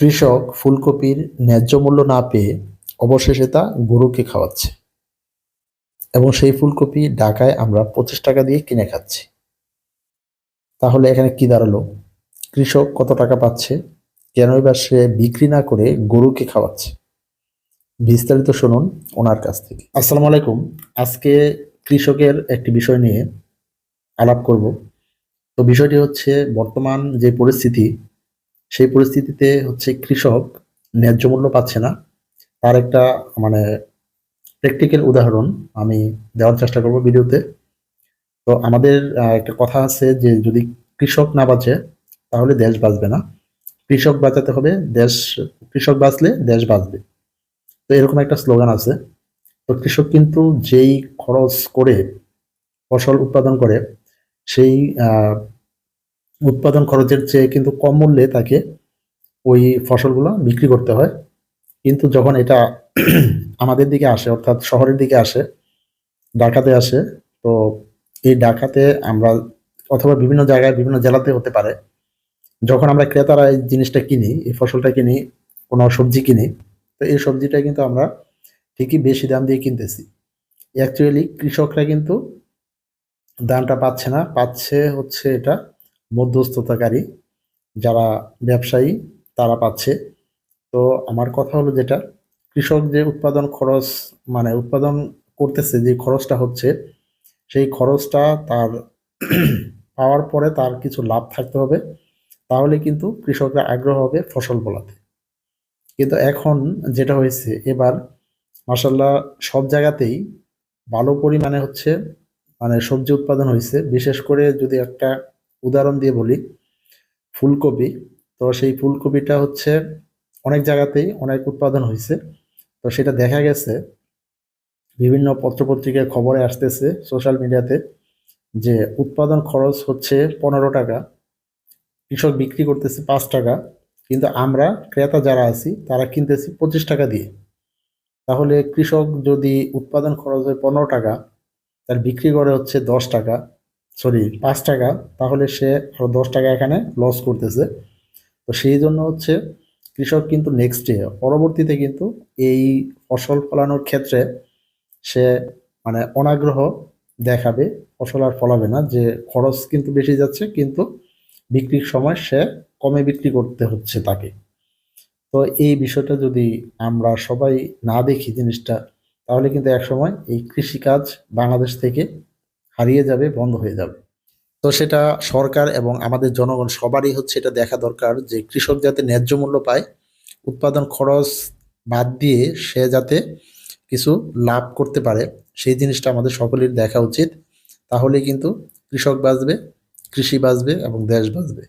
কৃষক ফুলকপির ন্যায্য মূল্য না পেয়ে অবশেষে তা গরুকে খাওয়াচ্ছে। এবং সেই ফুলকপি ঢাকায় আমরা পঁচিশ টাকা দিয়ে কিনে খাচ্ছি। তাহলে এখানে কি দাঁড়াল? কৃষক কত টাকা পাচ্ছে? কেন বা সে বিক্রি না করে গরুকে খাওয়াচ্ছে? বিস্তারিত শুনুন ওনার কাছ থেকে। আসসালামু আলাইকুম। আজকে কৃষকের একটি বিষয় নিয়ে আলাপ করব। তো বিষয়টি হচ্ছে বর্তমান যে পরিস্থিতি সেই পরিস্থিতিতে হচ্ছে কৃষক ন্যায্য মূল্য পাচ্ছে না। তার একটা মানে প্র্যাকটিক্যাল উদাহরণ আমি দেওয়ার চেষ্টা করব ভিডিওতে। তো আমাদের একটা কথা আছে যে যদি কৃষক না বাঁচে, তাহলে দেশ বাঁচবে না। কৃষক বাঁচাতে হবে, দেশ, কৃষক বাঁচলে দেশ বাঁচবে। তো এরকম একটা স্লোগান আছে। তো কৃষক কিন্তু যেই খরচ করে ফসল উৎপাদন করে, সেই উৎপাদন খরচের চেয়ে কিন্তু কম মূল্যে তাকে ওই ফসলগুলো বিক্রি করতে হয়। কিন্তু যখন এটা আমাদের দিকে আসে, অর্থাৎ শহরের দিকে আসে, ঢাকাতে আসে, তো এই ঢাকাতে আমরা অথবা বিভিন্ন জায়গায়, বিভিন্ন জেলাতে হতে পারে, যখন আমরা ক্রেতারা এই জিনিসটা কিনি, এই ফসলটা কিনি, কোনো সবজি কিনি, তো এই সবজিটা কিন্তু আমরা ঠিকই বেশি দাম দিয়ে কিনতেছি। অ্যাকচুয়ালি কৃষকরা কিন্তু দামটা পাচ্ছে না, পাচ্ছে হচ্ছে এটা মধ্যস্থতাকারী যারা ব্যবসায়ী, তারা পাচ্ছে। তো আমার কথা হলো যেটা, কৃষক যে উৎপাদন খরচ মানে উৎপাদন করতেছে, যে খরচটা হচ্ছে, সেই খরচটা তার পাওয়ার পরে তার কিছু লাভ থাকতে হবে। তাহলে কিন্তু কৃষকরা আগ্রহ হবে ফসল ফলাতে। কিন্তু এখন যেটা হয়েছে, এবার মাসাল্লাহ সব জায়গাতেই ভালো পরিমাণে হচ্ছে মানে সবজি উৎপাদন হয়েছে। বিশেষ করে যদি একটা উদাহরণ দিয়ে বলি, ফুলকপি। তো সেই ফুলকপিটা হচ্ছে অনেক জায়গাতেই অনেক উৎপাদন হয়েছে তো সেটা দেখা গেছে, বিভিন্ন পত্রপত্রিকায় খবরে আসতেছে সোশ্যাল মিডিয়াতে যে উৎপাদন খরচ হচ্ছে পনেরো টাকা, কৃষক বিক্রি করতেছে পাঁচ টাকা, কিন্তু আমরা ক্রেতা যারা আছি, তারা কিনতেছি পঁচিশ টাকা দিয়ে। তাহলে কৃষক যদি উৎপাদন খরচ হয় পনেরো টাকা, তার বিক্রি করে হচ্ছে দশ টাকা সরি, পাঁচ টাকা, তাহলে সে আরও দশ টাকা এখানে লস করতেছে। তো সেই জন্য হচ্ছে কৃষক কিন্তু নেক্সট ডে পরবর্তীতে কিন্তু এই ফসল ফলানোর ক্ষেত্রে সে মানে অনাগ্রহ দেখাবে, ফসল আর ফলাবে না, যে খরচ কিন্তু বেশি যাচ্ছে, কিন্তু বিক্রির সময় সে কমে বিক্রি করতে হচ্ছে তাকে। তো এই বিষয়টা যদি আমরা সবাই না দেখি জিনিসটা, তাহলে কিন্তু একসময় এই কৃষিকাজ বাংলাদেশ থেকে হারিয়ে যাবে, বন্ধ হয়ে যাবে। তো সেটা সরকার এবং আমাদের জনগণ সবারই হচ্ছে এটা দেখা দরকার যে কৃষক যাতে ন্যায্য মূল্য পায়, উৎপাদন খরচ বাদ দিয়ে সে যাতে কিছু লাভ করতে পারে, সেই জিনিসটা আমাদের সকলের দেখা উচিত। তাহলে কিন্তু কৃষক বাঁচবে, কৃষি বাঁচবে এবং দেশ বাঁচবে।